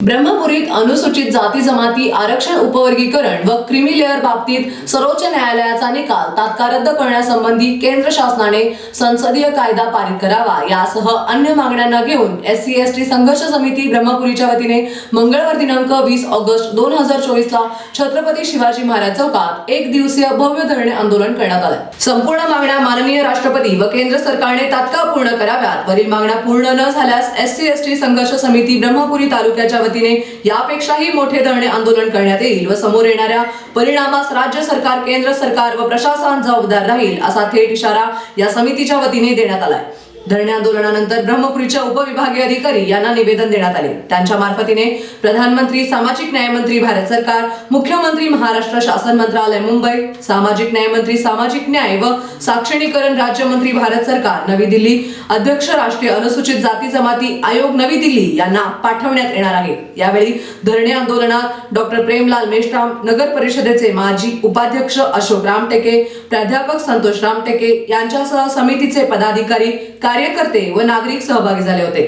ब्रह्मपुरीत अनुसूचित जाती जमाती आरक्षण उपवर्गीकरण व क्रिमी लेअर बाबतीत सर्वोच्च न्यायालयाचा निकाल तात्काळ रद्द करण्यासंबंधी केंद्र शासनाने संसदीय कायदा पारित करावा. यासह अन्य मागण्यांना घेऊन एस सी एस टी संघर्ष समिती ब्रह्मपुरीच्या वतीने मंगळवार दिनांक वीस ऑगस्ट दोन हजार चोवीस ला छत्रपती शिवाजी महाराज चौकात एक दिवसीय भव्य धरणे आंदोलन करण्यात आलं. संपूर्ण मागण्या माननीय राष्ट्रपती व केंद्र सरकारने तात्काळ पूर्ण कराव्यात. वरील मागण्या पूर्ण न झाल्यास एस सी एस टी संघर्ष समिती ब्रह्मपुरी तालुक्याच्या वतीने यापेक्षाही मोठे धरणे आंदोलन करण्यात येईल व समोर येणाऱ्या परिणामास राज्य सरकार केंद्र सरकार व प्रशासन जबाबदार राहील असा थेट इशारा या समितीच्या वतीने देण्यात आलाय. धरणे आंदोलनानंतर ब्रह्मपुरीच्या उपविभागीय अधिकारी यांना निवेदन देण्यात आले. त्यांच्या मार्फतीने प्रधानमंत्री सामाजिक न्यायमंत्री भारत सरकार मुख्यमंत्री महाराष्ट्र शासन मंत्रालय मुंबई सामाजिक न्यायमंत्री सामाजिक न्याय व साक्षणीकरण राज्यमंत्री भारत सरकार नवी दिल्ली अध्यक्ष राष्ट्रीय अनुसूचित जाती जमाती आयोग नवी दिल्ली यांना पाठवण्यात येणार आहे. यावेळी धरणे आंदोलनात डॉक्टर प्रेमलाल मेश्राम नगर परिषदेचे माजी उपाध्यक्ष अशोक रामटेके प्राध्यापक संतोष रामटेके यांच्यासह समितीचे पदाधिकारी कार्य कार्यकर्ते व नागरिक सहभागी झाले होते.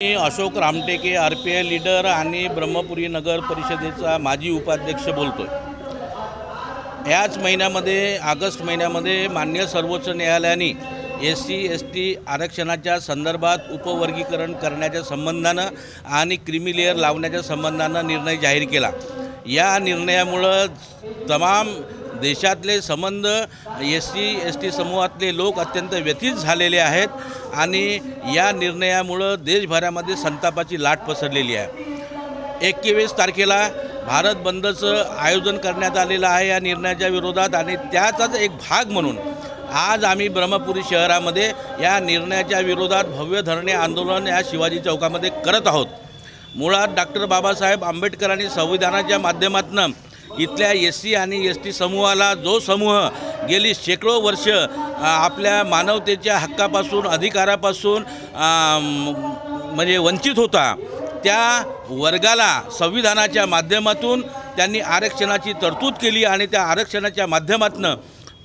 मी Ashok Ramteke R P I leader आणि ब्रह्मपुरी नगर परिषदेचा माजी उपाध्यक्ष बोलतो आहे याच महिन्यामध्ये ऑगस्ट महिन्यामध्ये मान्य सर्वोच्च न्यायालयाने एस सी एस टी आरक्षणाच्या संदर्भात उपवर्गीकरण करण्याच्या संबंधानं आणि क्रिमी लेअर लावण्याच्या संबंधानं निर्णय जाहीर केला. या निर्णयामुळं तमाम देशातले संबंध एस सी एस टी समूहातले लोक अत्यंत व्यथित झालेले आहेत आणि या निर्णयामुळं देशभरामध्ये संतापाची लाट पसरलेली आहे. एकवीस तारखेला भारत बंदचं आयोजन करण्यात आलेलं आहे या निर्णयाच्या विरोधात आणि त्याचाच एक भाग म्हणून आज आम्ही ब्रह्मपुरी शहरामध्ये या निर्णयाच्या विरोधात भव्य धरणे आंदोलन या शिवाजी चौकामध्ये करत आहोत. मुळात डॉक्टर बाबासाहेब आंबेडकरांनी संविधानाच्या माध्यमातून इथल्या एस सी आणि एस टी समूहाला जो समूह गेली शेकडो वर्ष आपल्या मानवतेच्या हक्कापासून अधिकारापासून म्हणजे वंचित होता त्या वर्गाला संविधानाच्या माध्यमातून त्यांनी आरक्षणाची तरतूद केली आणि त्या आरक्षणाच्या माध्यमातून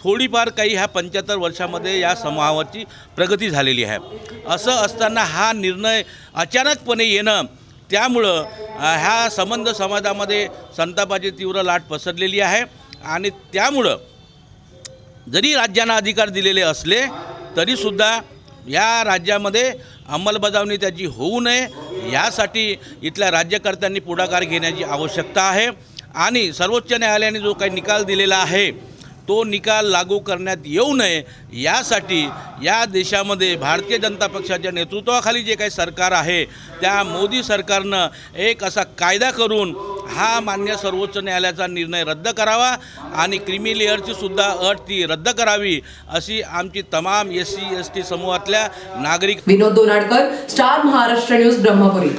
थोडीफार काही ह्या पंच्याहत्तर वर्षामध्ये या समूहावरची प्रगती झालेली आहे. असं असताना हा निर्णय अचानकपणे येणं त्यामुळं ह्या संबंध समाजामध्ये संतापाची तीव्र लाट पसरलेली आहे. आणि त्यामुळं जरी राज्यांना अधिकार दिलेले असले तरीसुद्धा या राज्यामध्ये अंमलबजावणी त्याची होऊ नये. यासाठी इथल्या राज्यकर्त्यांनी पुढाकार घेण्याची आवश्यकता आहे. आणि सर्वोच्च न्यायालयाने जो काही निकाल दिलेला आहे तो निकाल लागू करण्यात येऊ नये यासाठी या देशामध्ये भारतीय जनता पक्षाच्या नेतृत्वाखाली जे काही सरकार आहे त्या मोदी सरकारनं एक असा कायदा करून हा मान्य सर्वोच्च न्यायालयाचा निर्णय रद्द करावा आणि क्रिमी लेअरची सुद्धा अट ती रद्द करावी अशी आमची तमाम एस सी एस टी समूहातल्या नागरिक विनोद दोनाडकर स्टार महाराष्ट्र न्यूज ब्रह्मपुरी.